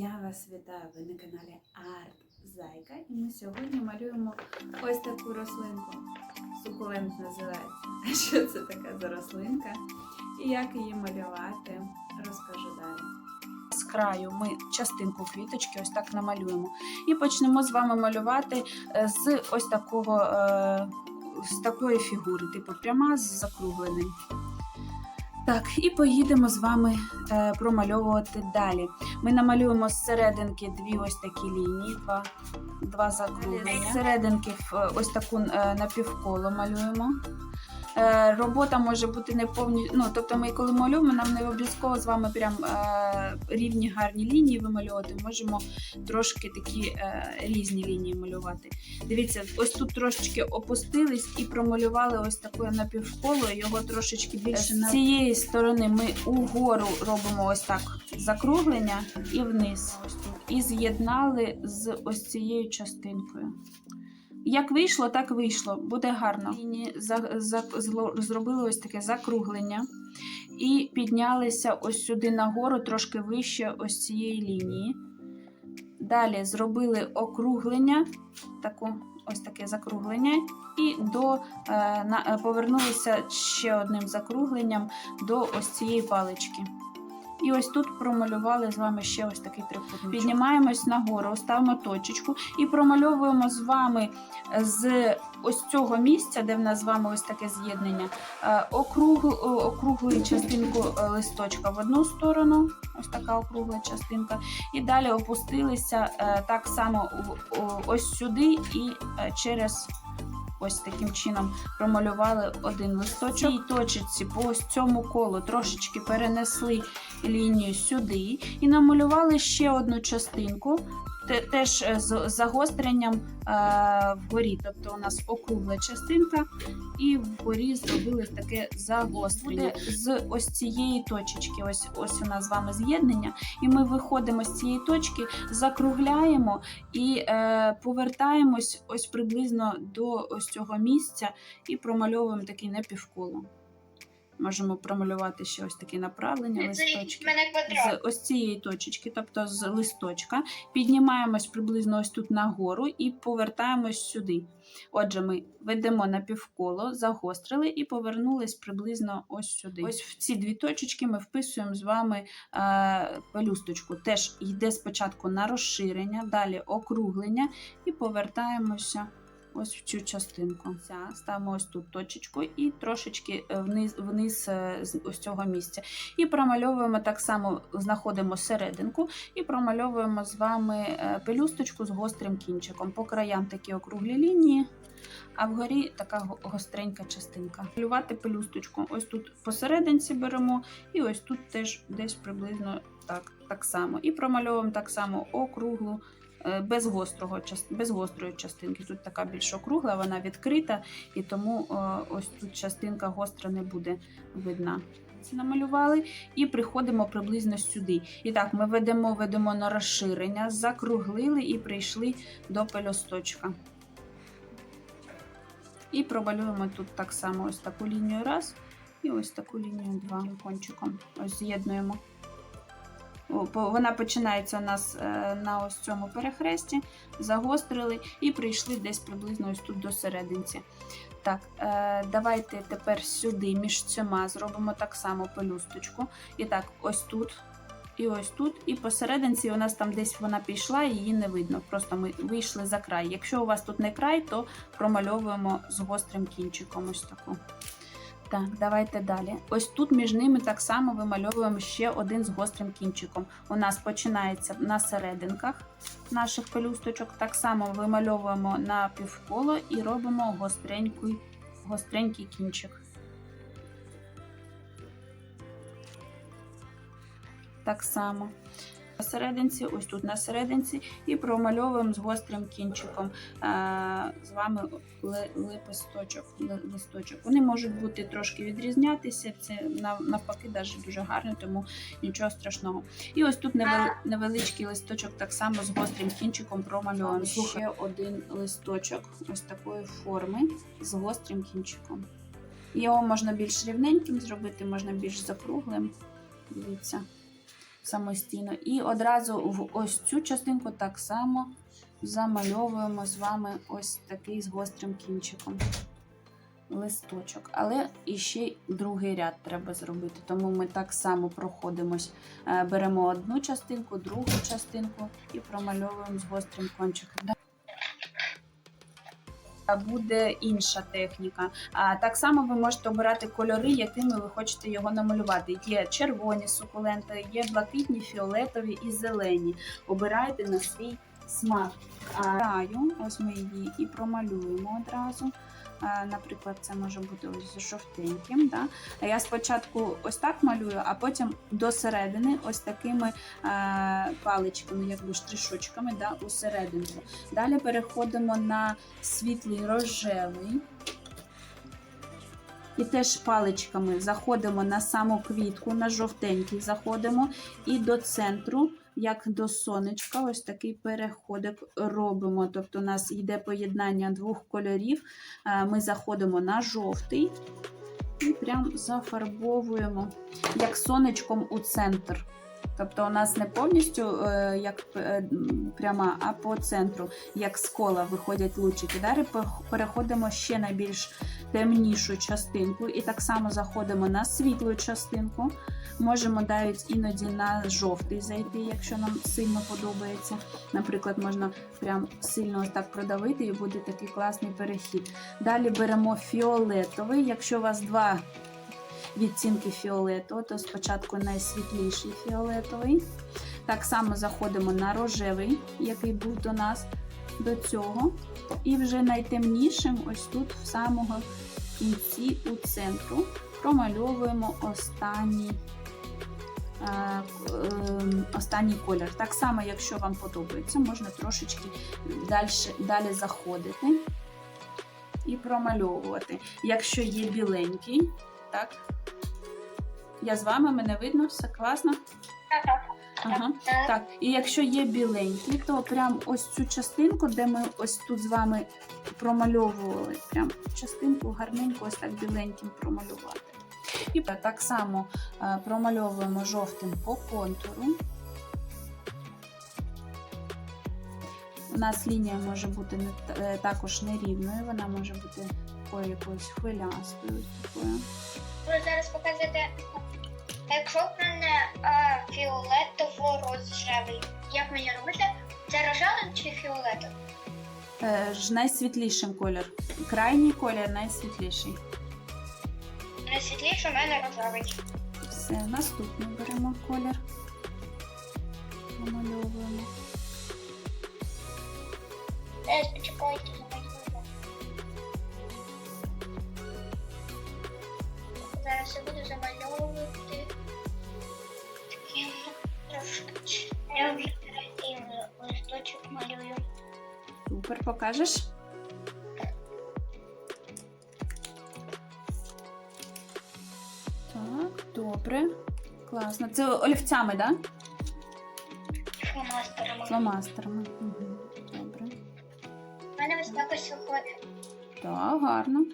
Я вас вітаю, ви на каналі Арт Зайка. І ми сьогодні малюємо ось таку рослинку. Сукулент називається. Що це така за рослинка? І як її малювати, розкажу далі. З краю ми частинку квіточки ось так намалюємо. І почнемо з вами малювати е, з ось такого е, з такої фігури, типу пряма з закругленим. Так, і поїдемо з вами е, промальовувати далі. Ми намалюємо з серединки дві ось такі лінії, два, два закруглення. З серединки е, ось таку е, напівколо малюємо. Е, робота може бути не повні. Ну, тобто, ми коли малюємо, нам не обов'язково з вами прям е, рівні гарні лінії вималювати. Можемо трошки такі е, різні лінії малювати. Дивіться, ось тут трошечки опустились і промалювали ось такою напівколо, його трошечки більше. З цієї сторони ми угору робимо ось так закруглення і вниз. І з'єднали з ось цією частинкою. Як вийшло, так вийшло. Буде гарно. Зробили ось таке закруглення і піднялися ось сюди нагору, трошки вище ось цієї лінії. Далі зробили округлення, таку, ось таке закруглення, і до, е, на, е, повернулися ще одним закругленням до ось цієї палички. І ось тут промалювали з вами ще ось такий трикутник. Піднімаємось нагору, ставимо точечку і промальовуємо з вами з ось цього місця, де в нас з вами ось таке з'єднання, е, округ, округлу частинку е, листочка в одну сторону, ось така округла частинка, і далі опустилися е, так само ось сюди і е, через. Ось таким чином промалювали один листочок. І точці по ось цьому колу трошечки перенесли лінію сюди і намалювали ще одну частинку, теж е, з загостренням е, вгорі. Тобто у нас округла частинка, і вгорі зробили таке загострення. З ось цієї точечки. Ось ось у нас з вами з'єднання, і ми виходимо з цієї точки, закругляємо і е, повертаємось ось приблизно до ось цього місця і промальовуємо такий напівколо. Можемо промалювати ще ось такі направлення листочки з ось цієї точечки, тобто з листочка, піднімаємось приблизно ось тут нагору і повертаємось сюди. Отже, ми ведемо напівколо, загострили і повернулись приблизно ось сюди. Ось в ці дві точечки ми вписуємо з вами е, пелюсточку. Теж йде спочатку на розширення, далі округлення і повертаємося. Ось в цю частинку. Ставимо ось тут точечку і трошечки е, вниз, вниз е, з ось цього місця. І промальовуємо так само, знаходимо серединку і промальовуємо з вами е, пелюсточку з гострим кінчиком. По краям такі округлі лінії, а вгорі така гостренька частинка. Малювати пелюсточку. Ось тут посерединці беремо, і ось тут теж десь приблизно так, так само. І промальовуємо так само округлу. Е, Без, гострого, без гострої частинки. Тут така більш округла, вона відкрита, і тому е, ось тут частинка гостра не буде видна. Це намалювали і приходимо приблизно сюди. І так, ми ведемо, ведемо на розширення, закруглили і прийшли до пелюсточка. І промалюємо тут так само ось таку лінію раз, і ось таку лінію два кончиком. Ось з'єднуємо. Вона починається у нас е, на ось цьому перехресті, загострили і прийшли десь приблизно ось тут до серединці. Так, е, давайте тепер сюди між цьома зробимо так само пелюсточку. І так, ось тут. І ось тут, і посерединці у нас там десь вона пішла, її не видно. Просто ми вийшли за край. Якщо у вас тут не край, то промальовуємо з гострим кінчиком ось таку. Так, давайте далі. Ось тут між ними так само вимальовуємо ще один з гострим кінчиком. У нас починається на серединках наших пелюсточок. Так само вимальовуємо на півколо і робимо гостренький, гостренький кінчик. Так само. На серединці, ось тут на серединці, і промальовуємо з гострим кінчиком е, з вами ли- лепесточок, ли- листочок. Вони можуть бути трошки відрізнятися. Це навпаки даже дуже гарно, тому нічого страшного. І ось тут невеличкий листочок, так само з гострим кінчиком промальовуємо. Ще один листочок ось такої форми з гострим кінчиком. Його можна більш рівненьким зробити, можна більш закруглим. Дивіться. Самостійно. І одразу в ось цю частинку так само замальовуємо з вами ось такий з гострим кінчиком листочок. Але іще другий ряд треба зробити. Тому ми так само проходимось. Е, Беремо одну частинку, другу частинку і промальовуємо з гострим кончиком. Буде інша техніка. А так само ви можете обирати кольори, якими ви хочете його намалювати. Є червоні сукуленти, є блакитні, фіолетові і зелені. Обирайте на свій смак. А ось ми її і промалюємо одразу. А, Наприклад, це може бути ось з жовтеньким. Да? Я спочатку ось так малюю, а потім до середини ось такими е, паличками, якби штришочками, да, усерединку. Далі переходимо на світлий рожевий. І теж паличками заходимо на саму квітку, на жовтенький заходимо і до центру, як до сонечка, ось такий переходик робимо. Тобто у нас йде поєднання двох кольорів. Е, Ми заходимо на жовтий і прям зафарбовуємо як сонечком у центр. Тобто у нас не повністю е, як е, пряма, а по центру, як з кола виходять лучики. Далі переходимо ще на більш темнішу частинку, і так само заходимо на світлу частинку. Можемо навіть іноді на жовтий зайти, якщо нам сильно подобається. Наприклад, можна прям сильно так продавити, і буде такий класний перехід. Далі беремо фіолетовий. Якщо у вас два відцінки фіолетового, то спочатку найсвітліший фіолетовий. Так само заходимо на рожевий, який був до нас до цього. І вже найтемнішим, ось тут, в самого кінці, у центру, промальовуємо останній. е, ем, Останній колір. Так само, якщо вам подобається, можна трошечки далі, далі заходити і промальовувати. Якщо є біленький, так. Я з вами, мене видно, все класно. Ага. Так, і якщо є біленький, то прям ось цю частинку, де ми ось тут з вами промальовували, прям частинку гарненько ось так біленьким промалювати. І так само е, промальовуємо жовтим по контуру. У нас лінія може бути не, е, також нерівною, вона може бути такою якоюсь хвилястою. такою. Ви зараз покажете, якщо в мене а, фіолетово-рожевий, як мені робити? Це рожевий чи фіолетовий? Е, ж найсвітлішим колір. Крайній колір найсвітліший. Найсвітліше в мене рожевий. Все, наступний беремо колір. Намальовуємо. Зараз почекайте, замалюю. Зараз я буду замальовувати. Я вже третій листочок малюю. Супер, покажеш? Так, добре. Класно. Це олівцями, так? Да? Фломастерами. Фломастерами. Угу. Добре. У мене ось якось виходить. Так, гарно.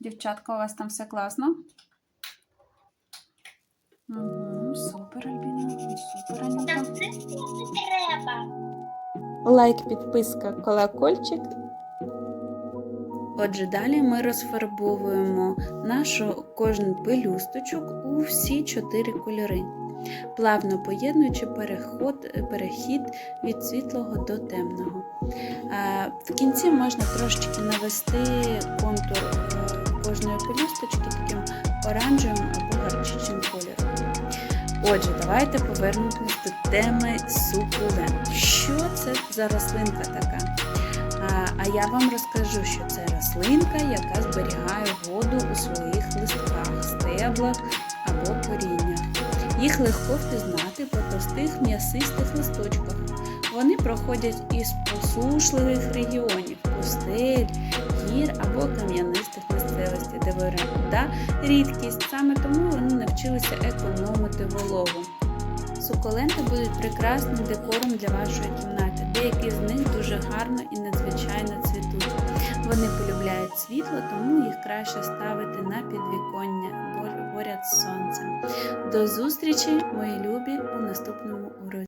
Дівчатка, у вас там все класно? Угу, супер, Альбіна. Супер, Анюта. Нам це не треба. Лайк, підписка, колокольчик. Отже, далі ми розфарбовуємо нашу кожен пелюсточок у всі чотири кольори, плавно поєднуючи переход, перехід від світлого до темного. В кінці можна трошечки навести контур е, кожної пелюсточки таким оранжевим або гарчичним кольором. Отже, давайте повернемось до теми сукулент. Що це за рослинка така? А, я вам розкажу, що це рослинка, яка зберігає воду у своїх листках, стеблах або коріннях. Їх легко впізнати по товстих м'ясистих листочках. Вони проходять із посушливих регіонів, пустель, гір або кам'янистих місцевостей, де вода рідкість. Саме тому вони навчилися економити вологу. Суколенти будуть прекрасним декором для вашої кімнати. Деякі з них дуже гарно і надзвичайно цвітуть. Вони полюбляють світло, тому їх краще ставити на підвіконня поряд з сонцем. До зустрічі, мої любі, у наступному уроці.